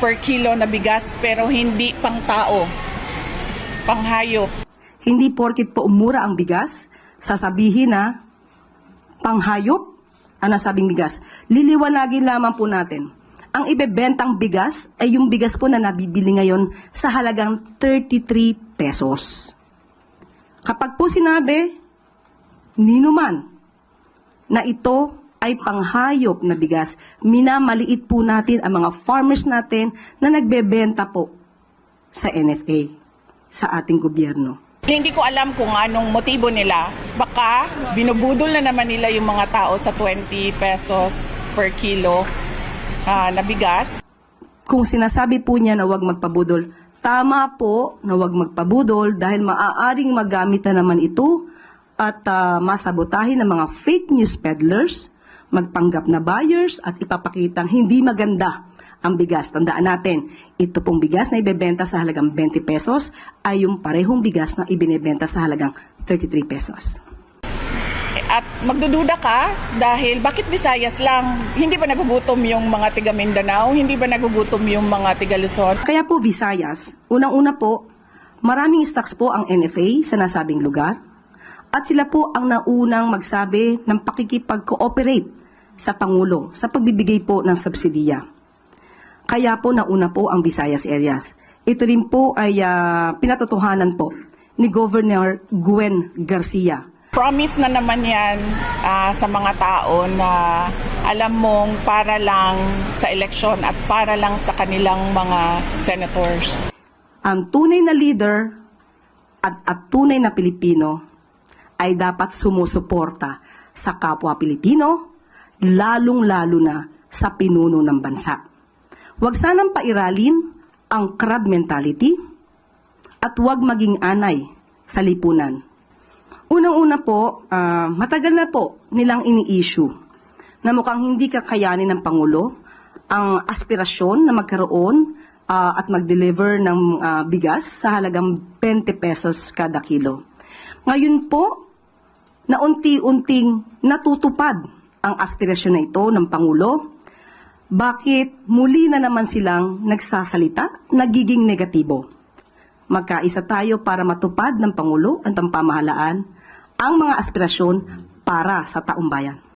per kilo na bigas pero hindi pang tao, pang hayop. Hindi porkit po umura ang bigas, sasabihin na panghayop ang nasabing bigas. Liliwanagin lamang po natin. Ang ibebentang bigas ay yung bigas po na nabibili ngayon sa halagang 33 pesos. Kapag po sinabi, ninuman, na ito ay panghayop na bigas, minamaliit po natin ang mga farmers natin na nagbebenta po sa NFA, sa ating gobyerno. Hindi ko alam kung anong motibo nila. Baka binubudol na naman nila yung mga tao sa 20 pesos per kilo ah, na bigas. Kung sinasabi po niya na huwag magpabudol, tama po na huwag magpabudol dahil maaaring magamit na naman ito at ah, masabotahin ng mga fake news peddlers, magpanggap na buyers at ipapakitang hindi maganda ang bigas. Tandaan natin, ito pong bigas na ibebenta sa halagang 20 pesos ay yung parehong bigas na ibinebenta sa halagang 33 pesos. At magdududa ka dahil bakit Visayas lang? Hindi ba nagugutom yung mga tiga Mindanao? Hindi ba nagugutom yung mga tiga Luzon? Kaya po Visayas, unang-una po, maraming stocks po ang NFA sa nasabing lugar at sila po ang naunang magsabi ng pakikipag-cooperate sa Pangulo sa pagbibigay po ng subsidiya. Kaya po nauna po ang Visayas areas. Ito rin po ay ah, pinatotohanan po ni Governor Gwen Garcia Promise na naman yan ah, sa mga tao na alam mong para lang sa eleksyon at para lang sa kanilang mga senators. ang tunay na leader at, at tunay na Pilipino ay dapat sumusuporta sa kapwa Pilipino, lalong-lalo na sa pinuno ng bansa. Huwag sanang pairalin ang crab mentality at huwag maging anay sa lipunan. Unang-una po, ah, matagal na po nilang ini-issue na mukhang hindi kakayanin ng Pangulo ang aspirasyon na magkaroon ah, at mag-deliver ng ah, bigas sa halagang 20 pesos kada kilo. Ngayon po, na unti-unting natutupad ang aspirasyon na ito ng Pangulo, bakit muli na naman silang nagsasalita, nagiging negatibo? Magkaisa tayo para matupad ng Pangulo at ng pamahalaan ang mga aspirasyon para sa taumbayan.